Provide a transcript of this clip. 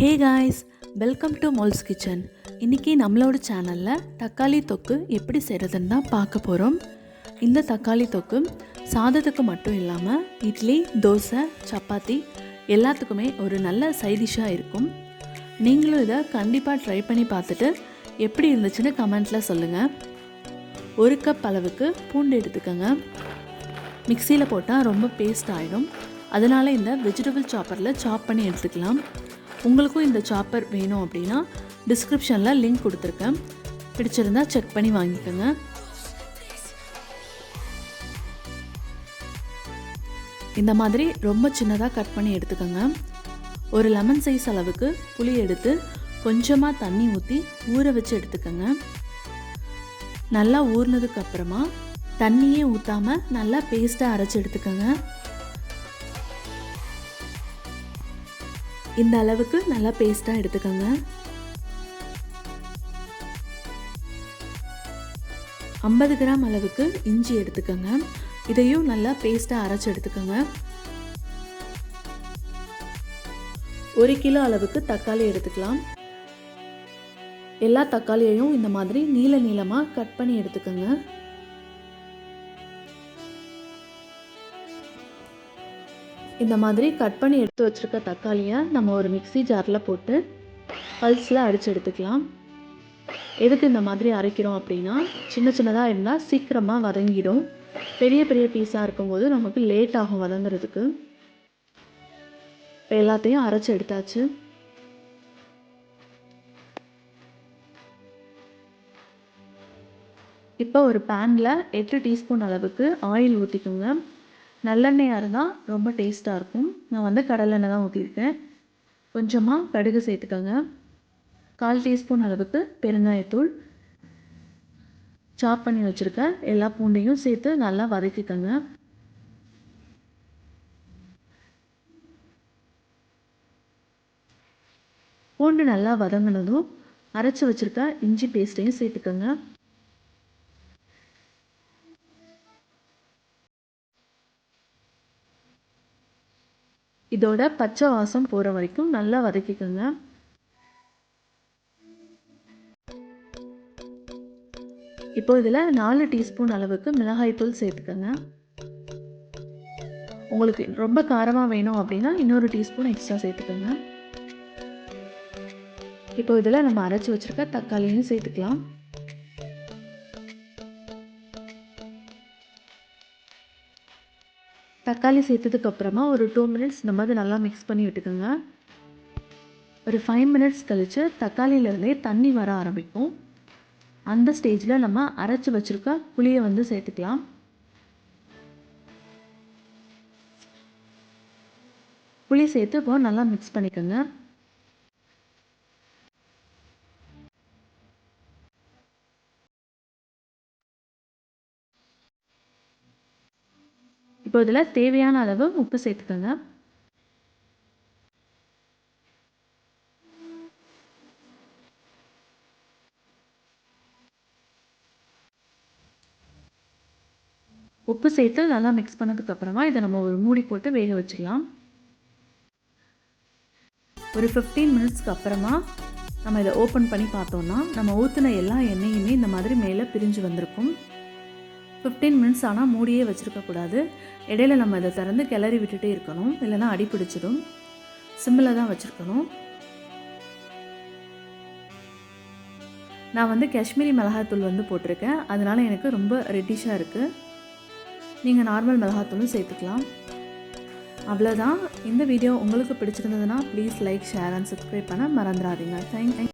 Hey guys welcome to Mol's kitchen. இன்றைக்கி நம்மளோட சேனலில் தக்காளி தொக்கு எப்படி செய்கிறதுன்னு தான் பார்க்க போகிறோம் இந்த தக்காளி தொக்கு சாதத்துக்கு மட்டும் இல்லாமல் இட்லி தோசை சப்பாத்தி எல்லாத்துக்குமே ஒரு நல்ல சைடிஷாக இருக்கும். நீங்களும் இதை கண்டிப்பாக ட்ரை பண்ணி பார்த்துட்டு எப்படி இருந்துச்சுன்னு கமெண்ட்டில் சொல்லுங்கள் ஒரு கப் அளவுக்கு பூண்டு எடுத்துக்கோங்க. மிக்சியில் போட்டால் ரொம்ப பேஸ்ட் ஆகிடும் அதனால் இந்த வெஜிடபிள் சாப்பரில் சாப் பண்ணி எடுத்துக்கலாம். உங்களுக்கும் இந்த சாப்பர் வேணும் அப்படின்னா டிஸ்கிரிப்ஷனில் லிங்க் கொடுத்துருக்கேன். பிடிச்சிருந்தா செக் பண்ணி வாங்கிக்கோங்க. இந்த மாதிரி ரொம்ப சின்னதாக கட் பண்ணி எடுத்துக்கோங்க. ஒரு லெமன் சைஸ் அளவுக்கு புளி எடுத்து கொஞ்சமாக தண்ணி ஊற்றி ஊற வச்சு எடுத்துக்கோங்க. நல்லா ஊறினதுக்கு அப்புறமா தண்ணியே ஊற்றாமல் நல்லா பேஸ்ட்டாக அரைச்சி எடுத்துக்கோங்க. இந்த அளவுக்கு நல்லா பேஸ்ட்டாக எடுத்துக்கோங்க. ஐம்பது கிராம் அளவுக்கு இஞ்சி எடுத்துக்கோங்க. இதையும் நல்லா பேஸ்ட்டாக அரைச்சி எடுத்துக்கோங்க. ஒரு கிலோ அளவுக்கு தக்காளி எடுத்துக்கலாம். எல்லா தக்காளியையும் இந்த மாதிரி நீல நீளமாக கட் பண்ணி எடுத்துக்கோங்க. இந்த மாதிரி கட் பண்ணி எடுத்து வச்சுருக்க தக்காளியை நம்ம ஒரு மிக்சி ஜாரில் போட்டு பல்ஸில் அடித்து எடுத்துக்கலாம். எதுக்கு இந்த மாதிரி அரைக்கிறோம் அப்படின்னா சின்ன சின்னதாக இருந்தால் சீக்கிரமாக வதங்கிடும். பெரிய பெரிய பீஸாக இருக்கும்போது நமக்கு லேட் ஆகும் வதங்குறதுக்கு. இப்போ எல்லாத்தையும் அரைச்சி எடுத்தாச்சு. இப்போ ஒரு பேனில் எட்டு டீஸ்பூன் அளவுக்கு ஆயில் ஊற்றிக்கோங்க நல்லெண்ணெயாக இருந்தால் ரொம்ப டேஸ்ட்டாக இருக்கும். நான் வந்து கடலெண்ணெய் தான் ஊற்றிருக்கேன் கொஞ்சமாக கடுகு சேர்த்துக்கோங்க. கால் டீஸ்பூன் அளவுக்கு பெருங்காயத்தூள். சாப் பண்ணி வச்சுருக்க எல்லா பூண்டையும் சேர்த்து நல்லா வதக்கிக்கோங்க. பூண்டு நல்லா வதங்கினதும் அரைச்சி வச்சுருக்க இஞ்சி பேஸ்ட்டையும் சேர்த்துக்கோங்க. இதோட பச்சை வாசம் போகிற வரைக்கும் நல்லா வதக்கிக்கோங்க. இப்போ இதில் நாலு டீஸ்பூன் அளவுக்கு மிளகாய்த்தூள் சேர்த்துக்கோங்க. உங்களுக்கு ரொம்ப காரமாக வேணும் அப்படின்னா இன்னொரு டீஸ்பூன் எக்ஸ்ட்ரா சேர்த்துக்கோங்க. இப்போ இதில் நம்ம அரைச்சி வச்சுருக்க தக்காளியும் சேர்த்துக்கலாம். தக்காளி சேர்த்ததுக்கப்புறமா ஒரு டூ மினிட்ஸ் இந்த மாதிரி நல்லா மிக்ஸ் பண்ணி விட்டுக்கோங்க. ஒரு ஃபைவ் மினிட்ஸ் கழித்து தக்காளியிலேருந்தே தண்ணி வர ஆரம்பிக்கும். அந்த ஸ்டேஜில் நம்ம அரைச்சி வச்சுருக்க புளியை வந்து சேர்த்துக்கலாம். புளி சேர்த்து இப்போ நல்லா மிக்ஸ் பண்ணிக்கோங்க. இப்போ இதில் தேவையான அளவு உப்பு சேர்த்துக்கோங்க. உப்பு சேர்த்து நல்லா மிக்ஸ் பண்ணதுக்கப்புறமா இதை நம்ம ஒரு மூடி போட்டு வேக வச்சுக்கலாம். ஒரு ஃபிஃப்டீன் மினிட்ஸ்க்கு அப்புறமா நம்ம இதை ஓப்பன் பண்ணி பார்த்தோன்னா நம்ம ஊற்றின எல்லா எண்ணெயுமே இந்த மாதிரி மேலே பிரிஞ்சு வந்திருக்கும். ஃபிஃப்டீன் மினிட்ஸ் ஆனால் மூடியே வச்சுருக்கக்கூடாது இடையில நம்ம இதை திறந்து கிளறி விட்டுட்டே இருக்கணும். இல்லைனா அடி பிடிச்சிடும். சிம்மில் தான் வச்சுருக்கணும். நான் வந்து காஷ்மீரி மிளகாத்தூள் வந்து போட்டிருக்கேன். அதனால் எனக்கு ரொம்ப ரெட்டிஷாக இருக்குது நீங்கள் நார்மல் மிளகாத்தூளும் சேர்த்துக்கலாம். அவ்வளோதான் இந்த வீடியோ உங்களுக்கு பிடிச்சிருந்ததுன்னா please like share and subscribe பண்ண மறந்துடாதீங்க. தேங்க்